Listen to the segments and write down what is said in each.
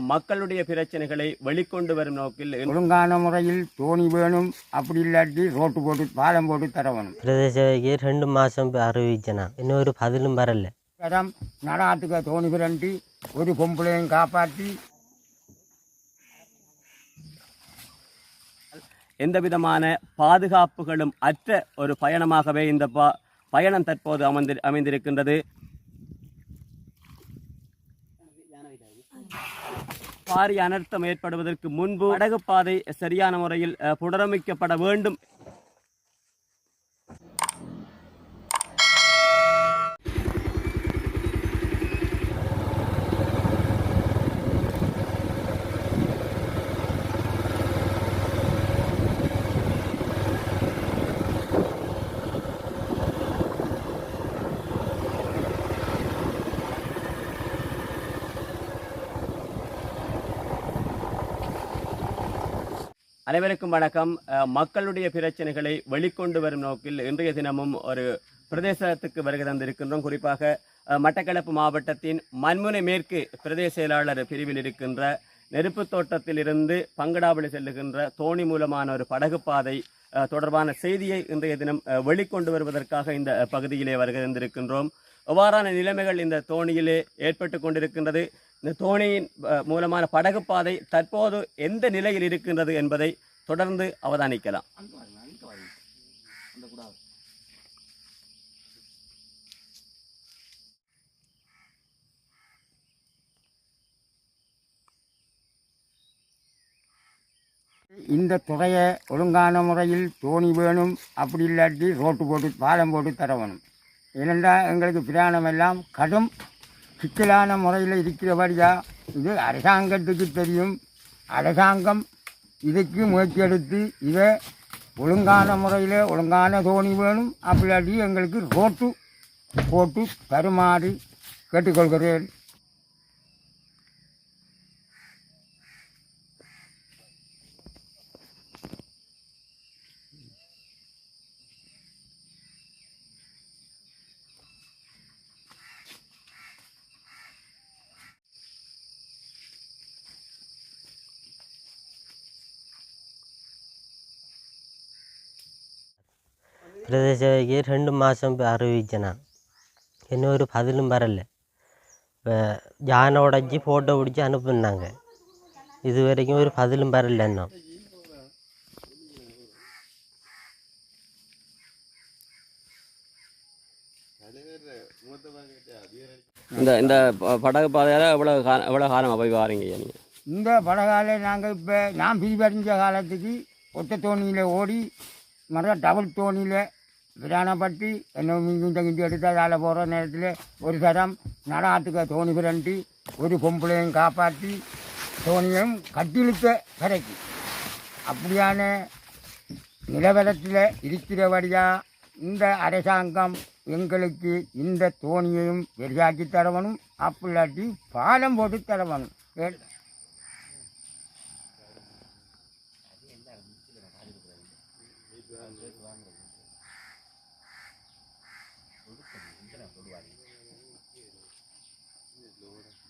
மக்களுடைய பிரச்சனைகளை வெளிக்கொண்டு வரும் நோக்கில் ஒழுங்கான முறையில் தோணி வேணும் அப்படி இல்லாட்டி ரோட்டு போட்டு பாலம் போட்டு தர வேணும். பிரதேசவைக்கு ரெண்டு மாதம் அறிவிச்சேனா. இன்னும் ஒரு பதிலும் வரல. தரம் நடாத்துக்க தோணி பிரண்டி ஒரு பொம்பளையும் காப்பாற்றி. எந்த விதமான பாதுகாப்புகளும் அற்ற ஒரு பயணமாகவே இந்த ப- பயணம் தற்போது அமர்ந்து அமைந்திருக்கின்றது. பாரிய அனர்த்தம் ஏற்படுவதற்கு முன்பு படகு பாதை சரியான முறையில் அஹ், புனரமைக்கப்பட வேண்டும். அனைவருக்கும் வணக்கம். மக்களுடைய பிரச்சனைகளை வெளிக்கொண்டு வரும் நோக்கில் இன்றைய தினமும் ஒரு பிரதேசத்துக்கு வருகை தந்திருக்கின்றோம். குறிப்பாக மட்டக்களப்பு மாவட்டத்தின் மண்முனை மேற்கு பிரதேச செயலாளர் பிரிவில் இருக்கின்ற நெருப்பு தோட்டத்திலிருந்து பங்கடாவளி செல்லுகின்ற தோணி மூலமான ஒரு படகு பாதை தொடர்பான செய்தியை இன்றைய தினம் வெளிக்கொண்டு வருவதற்காக இந்த பகுதியிலே வருகை தந்திருக்கின்றோம். எவ்வாறான நிலைமைகள் இந்த தோணியிலே ஏற்பட்டு கொண்டிருக்கின்றது. இந்த தோணியின் மூலமான படகு பாதை தற்போது எந்த நிலையில் இருக்கின்றது என்பதை தொடர்ந்து அவதானிக்கலாம். இந்த துறையை ஒழுங்கான முறையில் தோணி வேணும் அப்படி இல்லாட்டி ரோட்டு போட்டு பாலம் போட்டு தர வேணும். ஏனென்றால் எங்களுக்கு பிரயாணம் எல்லாம் கடும் சிக்கலான முறையில் இருக்கிறபடியாக இது அரசாங்கத்துக்கு தெரியும். அரசாங்கம் இதுக்கு முயற்சி எடுத்து இதை ஒழுங்கான முறையில் ஒழுங்கான தோணி வேணும். அப்படி எங்களுக்கு ரோட்டு போட்டு தருமாறி கேட்டுக்கொள்கிறேன். பிரதேசவைக்கு ரெண்டு மாதம் அறிவிச்சேனா இன்னும் ஒரு பதிலும் வரல இப்போ யானை உடச்சி ஃபோட்டோ பிடிச்சி அனுப்புனாங்க இது வரைக்கும் ஒரு பதிலும் வரல இன்னும் இந்த இந்த ப- படகு பாதையால் எவ்வளோ கா எவ்வளோ காலமாக போய் வாரீங்க நீங்கள் இந்த படகால நாங்கள் இப்போ நான் பிரிவறிஞ்ச காலத்துக்கு ஒத்த தோணியில் ஓடி மறு டபுள் தோணியில் பிரயாணப்பட்டு என்ன மிஞ்சும் கிஞ்சி எடுத்து அதில் போகிற நேரத்தில் ஒரு தரம் நடாத்துக்க தோணி பிரண்டி ஒரு பொம்பளையும் காப்பாற்றி தோணியும் கட்டிழுத்த கரைக்கு. அப்படியான நிலவரத்தில் இருக்கிறபடியாக இந்த அரசாங்கம் எங்களுக்கு இந்த தோணியையும் பெரியாக்கி தரவணும் அப்படிலாட்டி பாலம் போட்டு தரவணும் ஏ- இந்த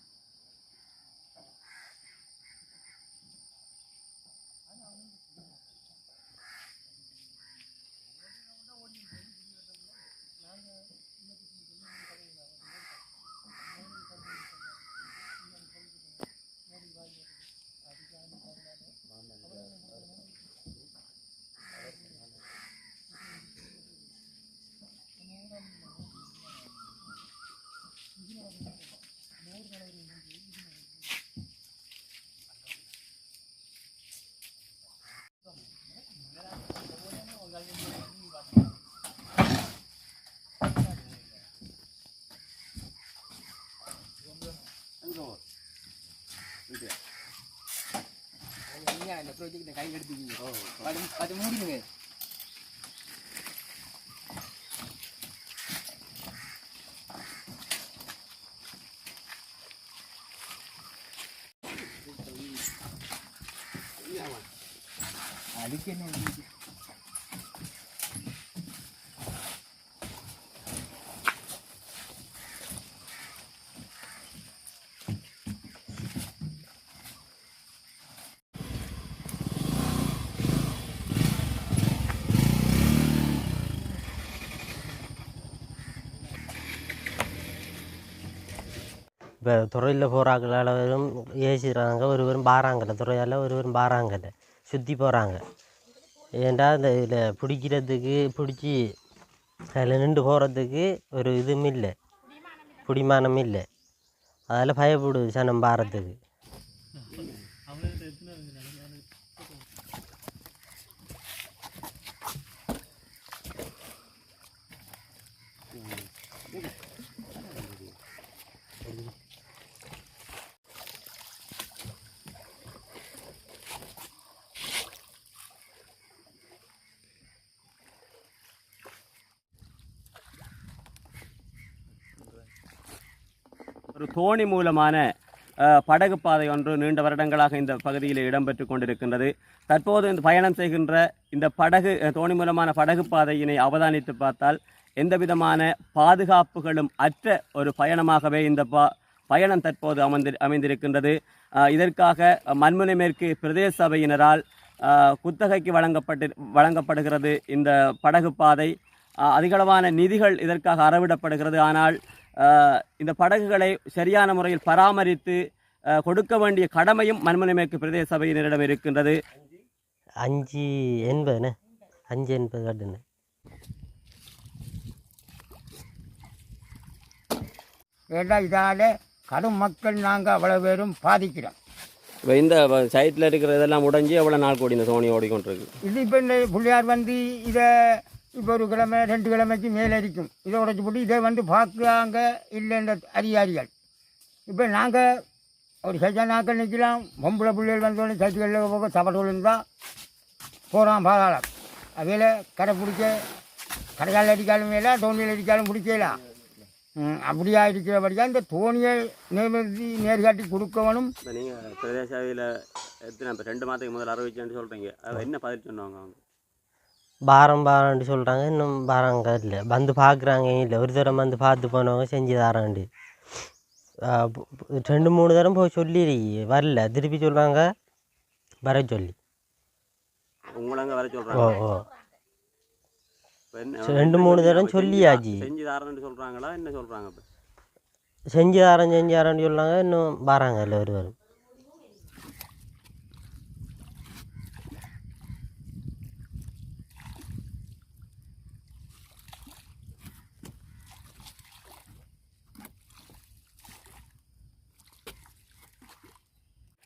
ப்ராஜெக்ட் கையில் எடுத்துக்கிங்க. அது அது மூடிடுங்க. அதுக்கு என்ன இப்போ துறையில் போகிறாங்களும் ஏசிடுறாங்க ஒருவரும் பாறாங்கல்ல துறையால் ஒருவரும் பாறாங்கல்ல சுற்றி போகிறாங்க ஏன்டா இந்த இதில் பிடிக்கிறதுக்கு பிடிச்சி அதில் நின்று போகிறதுக்கு ஒரு இதுவும் இல்லை பிடிமானம் இல்லை அதில் பயப்படுது சனம் பாரத்துக்கு ஒரு தோணி மூலமான படகு பாதை ஒன்று நீண்ட வருடங்களாக இந்த பகுதியில் இடம்பெற்று கொண்டிருக்கின்றது. தற்போது இந்த பயணம் செய்கின்ற இந்த படகு தோணி மூலமான படகு பாதையினை அவதானித்து பார்த்தால் எந்த விதமான பாதுகாப்புகளும் அற்ற ஒரு பயணமாகவே இந்த பா பயணம் தற்போது அமைந்து அமைந்திருக்கின்றது. இதற்காக மண்முனை மேற்கு பிரதேச சபையினரால் குத்தகைக்கு வழங்கப்பட்டு வழங்கப்படுகிறது இந்த படகு பாதை. அதிகளவான நிதிகள் இதற்காக அறவிடப்படுகிறது. ஆனால் இந்த படகுகளை சரியான முறையில் பராமரித்து கொடுக்க வேண்டிய கடமையும் மண்முனை மேற்கு பிரதேச சபையினரிடம் இருக்கின்றது. அஞ்சு எண்பதுண்ணே. அஞ்சு எண்பது கட்டுண்ணே. ஏன்னா இதால் கடும் மக்கள் நாங்கள் அவ்வளோ பேரும் பாதிக்கிறோம். இப்போ இந்த சைட்டில் இருக்கிற இதெல்லாம் உடைஞ்சு எவ்வளோ நாள் கூடி இந்த சோனி ஓடிக்கொண்டிருக்கு? இது இப்போ இந்த பிள்ளையார் வந்து இதை இப்போ ஒரு கிழமை ரெண்டு கிழமைக்கு மேலே இருக்கும் இதை உடச்சி போட்டு இதை வந்து பார்க்குறாங்க இல்லை இந்த அதிகாரிகள். இப்போ நாங்கள் ஒரு சைக்கா நாட்கள் நிற்கலாம் பொம்பளை பிள்ளைகள் வந்தோடனே சைக்கிளில் போக தவறு இருந்தால் போகிறான் பாதாளம். அவையில் கடை பிடிக்க கடைக்கால் அடிக்காலும் மேலே தோணியில் அடிக்காலும் பிடிக்கலாம். ம், அப்படியா இருக்கிறபடியா இந்த தோணியை நேர்மதி நேர்காட்டி கொடுக்கவனும் நீங்கள் பிரதேச சபையில் எத்தனை இப்போ ரெண்டு மாதத்துக்கு முதல் அறிவிச்சேன்னு சொல்கிறீங்க அது என்ன பதில் சொன்னாங்க அவங்க? பாரம் பாரம்னு சொல்கிறாங்க இன்னும் பாராங்க இல்லை. வந்து பார்க்குறாங்க இல்லை. ஒரு தரம் வந்து பார்த்து போனவங்க செஞ்சு பு- ரெண்டு மூணு தரம் போய் சொல்லி வரல. திருப்பி சொல்கிறாங்க வர சொல்லி. வர ஓ சொல்கிறாங்க ஓ. ரெண்டு மூணு தடவை சொல்லியாச்சு. செஞ்சு தாரேன்னு சொல்கிறாங்களா என்ன சொல்கிறாங்க செஞ்சு தரேன் செஞ்சு தரேன்னு சொல்கிறாங்க இன்னும் வராங்க இல்லை ஒரு வரும்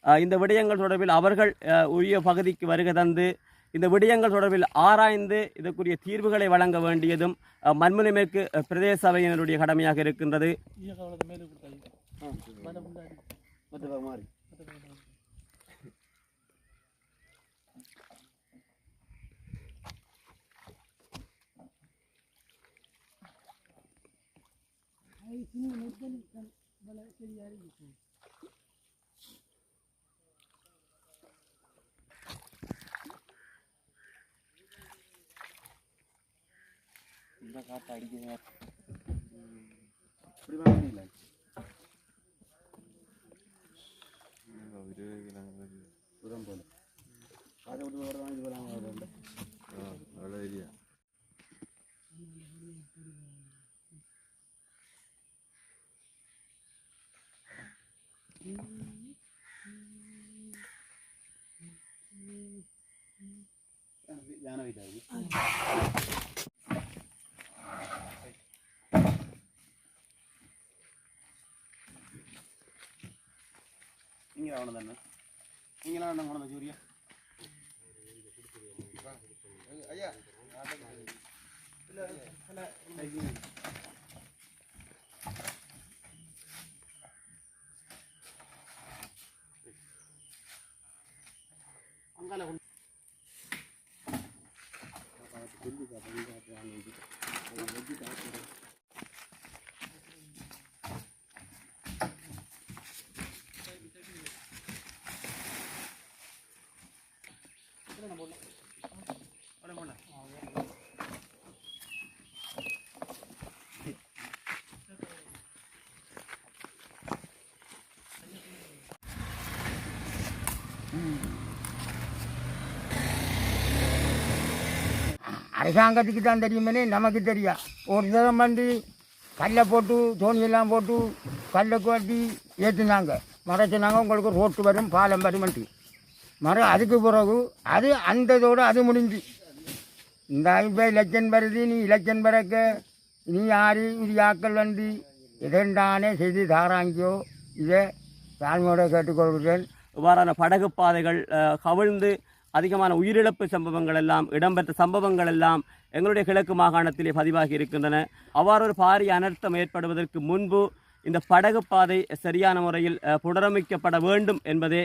இந்த விடயங்கள் தொடர்பில் அவர்கள் உரிய பகுதிக்கு வருகை தந்து இந்த விடயங்கள் தொடர்பில் ஆராய்ந்து இதற்குரிய தீர்வுகளை வழங்க வேண்டியதும் அஹ், மண்முனை மேற்கு பிரதேச சபையினருடைய கடமையாக இருக்கின்றது காற்று அடிக்குது. இப்படி வேணும்ல தூரம் போகணும் காதை விட்டு வரதான் இது வராங்க நல்ல ஐடியா நீங்கள் தானே நீங்களாம் கொண்டு வந்த சூரியா அரசாங்கத்துக்கு தான் தெரியுமே நமக்கு தெரியா. ஒரு தரம் வந்து கல்லை போட்டு தோணியெல்லாம் போட்டு கல்லை கொட்டி ஏற்றினாங்க மறைச்சினாங்க உங்களுக்கு ரோட்டு வரும் பாலம் வரும்ட்டு மறு அதுக்கு பிறகு அது அந்ததோடு அது முடிஞ்சு. இந்த இப்போ இலட்சன் வருது நீ இலட்சன் பிறக்க நீ யார் இது யாக்கள் வந்து இதண்டானே செய்து தாராங்கியோ இதை தாழ்மையோட கேட்டுக்கொள்கிறேன். இவ்வாறான படகு பாதைகள் கவிழ்ந்து அதிகமான உயிரிழப்பு சம்பவங்கள் எல்லாம் இடம்பெற்ற சம்பவங்கள் எல்லாம் எங்களுடைய கிழக்கு மாகாணத்திலே பதிவாகி இருக்கின்றன. அவ்வாறு ஒரு பாரிய அனர்த்தம் ஏற்படுவதற்கு முன்பு இந்த படகு பாதை சரியான முறையில் புனரமைக்கப்பட வேண்டும் என்பதே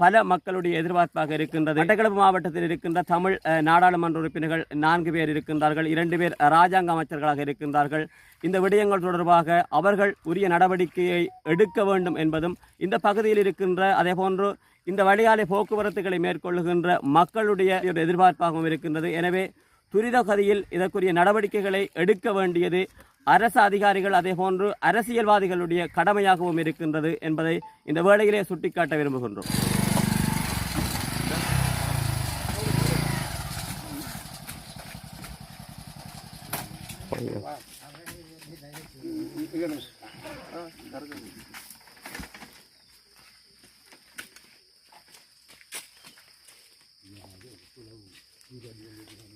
பல மக்களுடைய எதிர்பார்ப்பாக இருக்கின்றது. மட்டக்களப்பு மாவட்டத்தில் இருக்கின்ற தமிழ் நாடாளுமன்ற உறுப்பினர்கள் நான்கு பேர் இருக்கின்றார்கள். இரண்டு பேர் ராஜாங்க அமைச்சர்களாக இருக்கின்றார்கள். இந்த விடயங்கள் தொடர்பாக அவர்கள் உரிய நடவடிக்கையை எடுக்க வேண்டும் என்பதும் இந்த பகுதியில் இருக்கின்ற அதே போன்று இந்த வழியாலை போக்குவரத்துகளை மேற்கொள்ளுகின்ற மக்களுடைய ஒரு எதிர்பார்ப்பாகவும் இருக்கின்றது. எனவே துரித கதியில் இதற்குரிய நடவடிக்கைகளை எடுக்க வேண்டியது அரசு அதிகாரிகள் அதே போன்று அரசியல்வாதிகளுடைய கடமையாகவும் இருக்கின்றது என்பதை இந்த வேளையிலே சுட்டிக்காட்ட விரும்புகின்றோம். You got your